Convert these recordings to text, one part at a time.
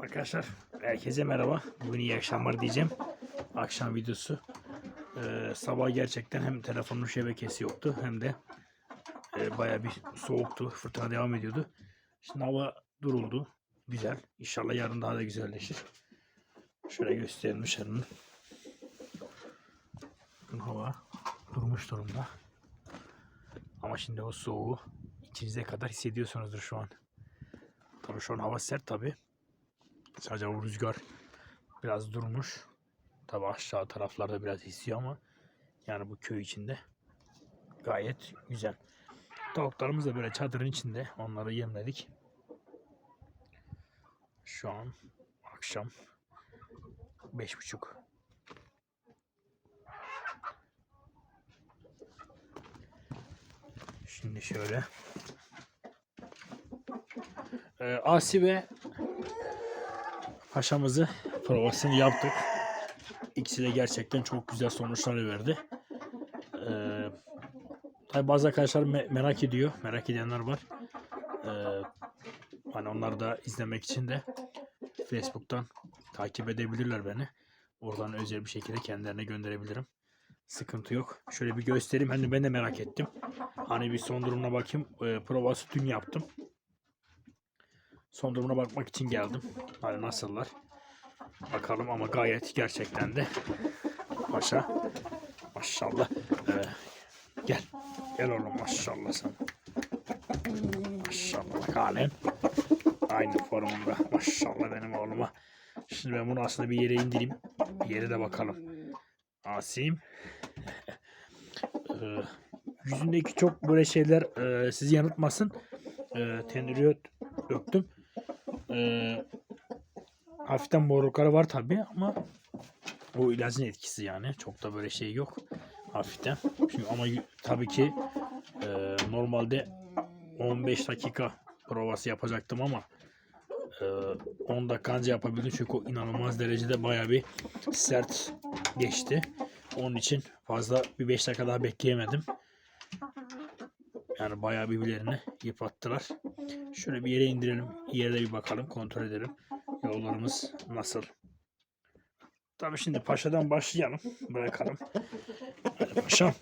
Arkadaşlar herkese merhaba. Bugün iyi akşamlar diyeceğim. Akşam videosu. Ee, sabah gerçekten hem telefonun şebekesi yoktu hem de e, baya bir soğuktu. Fırtına devam ediyordu. Şimdi hava duruldu. Güzel. İnşallah yarın daha da güzelleşir. Şöyle gösterelim dışarının. Hava durmuş durumda. Ama şimdi o soğuğu içinize kadar hissediyorsunuzdur şu an. Tabii şu an hava sert tabii. Sadece o rüzgar biraz durmuş. Tabi aşağı taraflarda biraz esiyor ama yani bu köy içinde gayet güzel. Tavuklarımız da böyle çadırın içinde. Onları yemledik. Şu an akşam beş buçuk. Şimdi şöyle. Ee, Asi ve Paşamızı provasını yaptık. İkisi de gerçekten çok güzel sonuçlar verdi. Ee, tabi bazı arkadaşlar me- merak ediyor. Merak edenler var. Ee, hani onları da izlemek için de Facebook'tan takip edebilirler beni. Oradan özel bir şekilde kendilerine gönderebilirim. Sıkıntı yok. Şöyle bir göstereyim. Hani ben de merak ettim. Hani bir son durumuna bakayım. Ee, provası dün yaptım. Son durumuna bakmak için geldim. Hani nasıllar? Bakalım ama gayet gerçekten de paşa maşallah. Ee, gel. Gel oğlum maşallah sen. Maşallah halen. Aynı formunda. Maşallah benim oğluma. Şimdi ben bunu aslında bir yere indireyim. Bir yere de bakalım. Asim. Ee, yüzündeki çok böyle şeyler e, sizi yanıltmasın. E, döktüm. Ee, hafiften morlukları var tabi ama o ilacın etkisi yani. Çok da böyle şey yok. Hafiften. Şimdi ama tabii ki e, normalde 15 dakika provası yapacaktım ama e, 10 dakika anca yapabildim çünkü o inanılmaz derecede baya bir sert geçti. Onun için fazla bir 5 dakika daha bekleyemedim. Yani bayağı birbirlerini yıprattılar. Şöyle bir yere indirelim. Yere de bir bakalım. Kontrol edelim. Yollarımız nasıl? Tabii şimdi paşadan başlayalım. Bırakalım. Hadi paşam.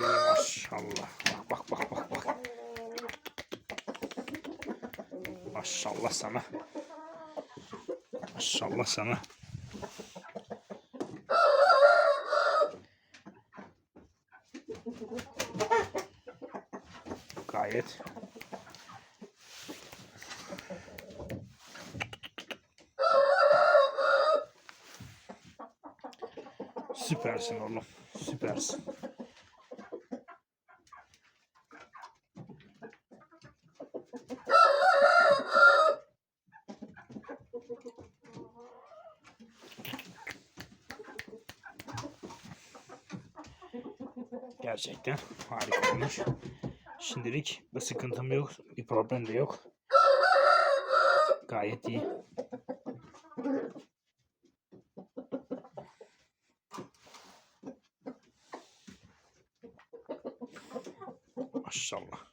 Maşallah. Bak bak bak. bak. Maşallah sana. Maşallah sana. Gayet Süpersin oğlum. Süpersin. Gerçekten harika olmuş. Şimdilik bir sıkıntım yok. Bir problem de yok. Gayet iyi. Maşallah.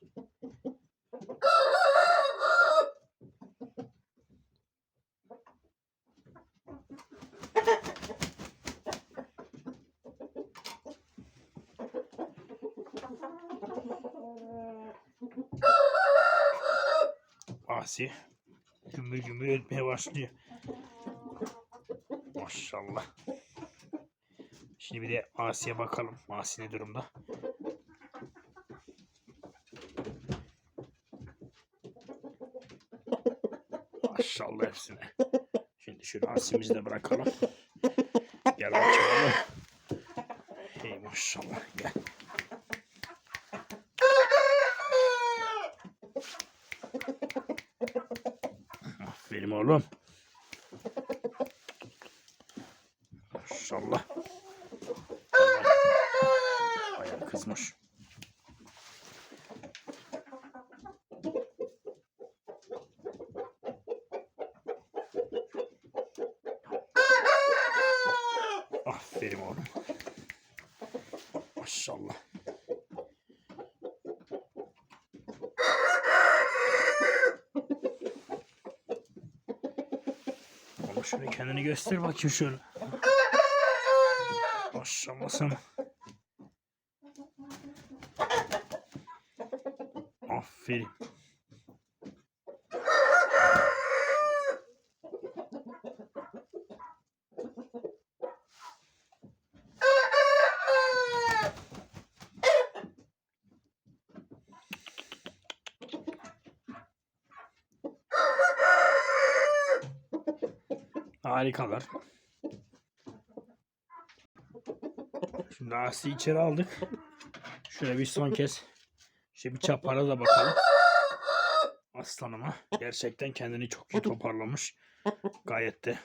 Asi gümbür gümbür etmeye başlıyor. Maşallah. Şimdi bir de Asi'ye bakalım. Asi ne durumda? Maşallah hepsine. Şimdi şunu Asi'mizi de bırakalım. Gel bakalım. Hey maşallah gel. Aferin oğlum. Maşallah. Bayağı kızmış. Aferin oğlum. Maşallah. Şöyle kendini göster bakayım şöyle. Sana. Aferin. Harikalar. Şimdi Asi içeri aldık. Şöyle bir son kez işte bir çapara da bakalım. Aslanıma. Gerçekten kendini çok iyi toparlamış. Gayet de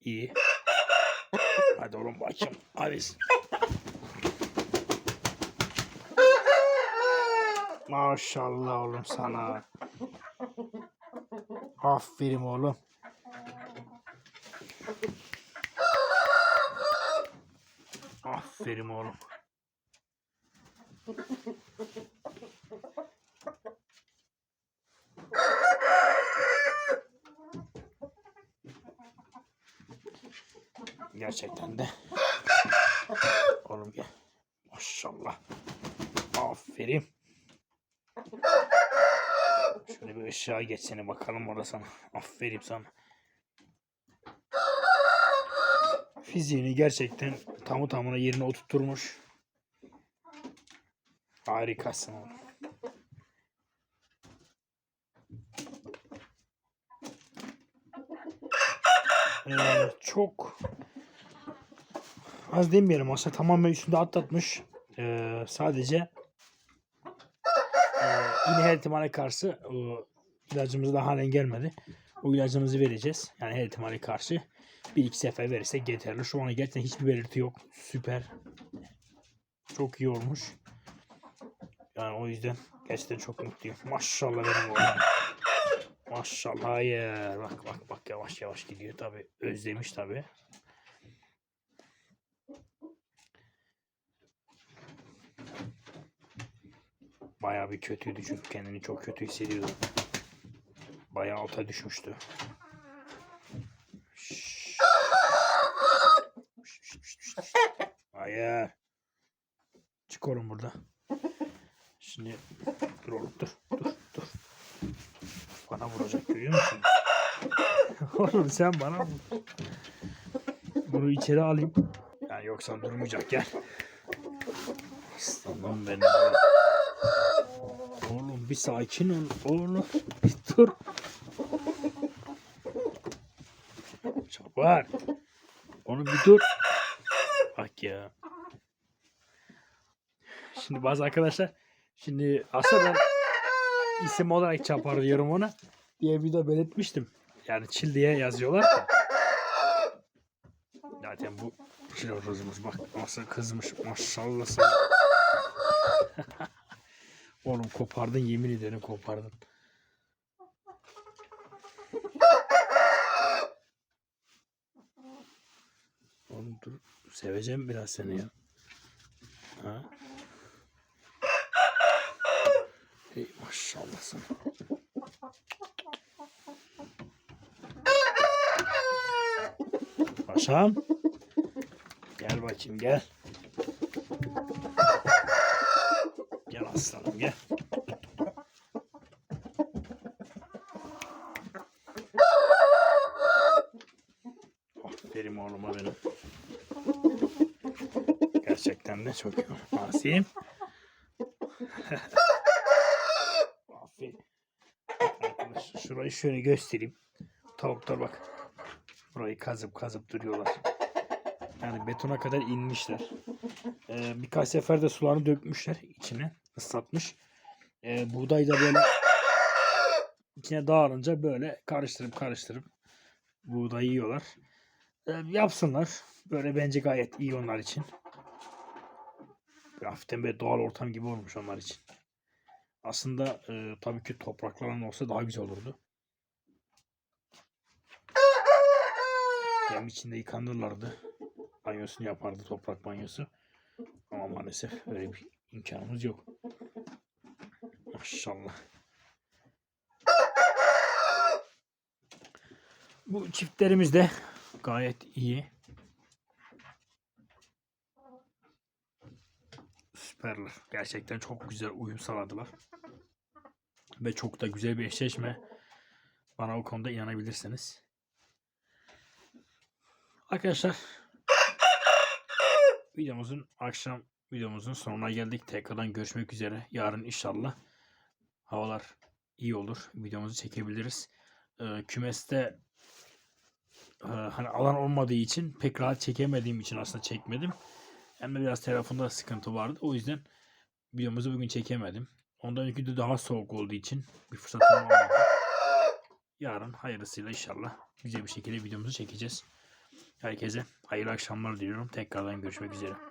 iyi. Hadi oğlum bakayım. Hadi. Maşallah oğlum sana. Aferin oğlum. Aferin oğlum. Gerçekten de. Oğlum gel. Maşallah. Aferin. Şöyle bir ışığa geçsene bakalım orada sana. Aferin sana. Fiziğini gerçekten tamı tamına yerine oturtmuş. Harikasın oğlum. Ee, çok az demeyelim aslında tamamen üstünde atlatmış. Ee, sadece e, yine her ihtimale karşı o ilacımız da halen gelmedi. O ilacımızı vereceğiz. Yani her ihtimale karşı bir iki sefer verirsek yeterli. Şu an gerçekten hiçbir belirti yok. Süper. Çok iyi olmuş. Yani o yüzden gerçekten çok mutluyum. Maşallah benim oğlum. Maşallah. Hayır. Bak bak bak yavaş yavaş gidiyor tabi. Özlemiş tabi. Bayağı bir kötüydü çünkü kendini çok kötü hissediyordu. Bayağı alta düşmüştü. Hayır. Çık oğlum burada. Şimdi dur oğlum dur dur dur. Bana vuracak görüyor musun? oğlum sen bana vur. Bunu içeri alayım. Yani yoksa durmayacak gel. Aslanım benim. oğlum. Bir sakin ol oğlum. Bir dur. Çapar. Onu bir dur. Bak ya. Şimdi bazı arkadaşlar şimdi aslında isim olarak Çapar diyorum ona diye de belirtmiştim. Yani Çil diye yazıyorlar da. Zaten bu Çilorozumuz bak nasıl kızmış maşallah. Oğlum kopardın yemin ederim kopardın. Oğlum dur seveceğim biraz seni ya. Ha? Hey maşallah sana. Paşam. Gel bakayım gel. Gel aslanım gel. Aferin oğluma benim. Gerçekten de çok iyi. Asim. Aferin. Arkadaşlar şurayı şöyle göstereyim. Tavuklar bak. Burayı kazıp kazıp duruyorlar. Yani betona kadar inmişler. Ee, birkaç sefer de sularını dökmüşler içine. ıslatmış. Ee, buğday da böyle içine dağılınca böyle karıştırıp karıştırıp buğdayı yiyorlar. Ee, yapsınlar. Böyle bence gayet iyi onlar için. Hafiften böyle doğal ortam gibi olmuş onlar için. Aslında e, tabii ki toprakların olsa daha güzel olurdu. Hem içinde yıkanırlardı. Banyosunu yapardı toprak banyosu. Ama maalesef öyle bir imkanımız yok. Maşallah. Bu çiftlerimiz de gayet iyi. Süperler. Gerçekten çok güzel uyum sağladılar. Ve çok da güzel bir eşleşme. Bana o konuda inanabilirsiniz. Arkadaşlar videomuzun akşam videomuzun sonuna geldik. Tekrardan görüşmek üzere. Yarın inşallah havalar iyi olur. Videomuzu çekebiliriz. Ee, kümeste e, hani alan olmadığı için pek rahat çekemediğim için aslında çekmedim. Hem de biraz telefonda sıkıntı vardı. O yüzden videomuzu bugün çekemedim. Ondan önceki de daha soğuk olduğu için bir fırsatım olmadı. Yarın hayırlısıyla inşallah güzel bir şekilde videomuzu çekeceğiz. Herkese hayırlı akşamlar diliyorum. Tekrardan görüşmek üzere.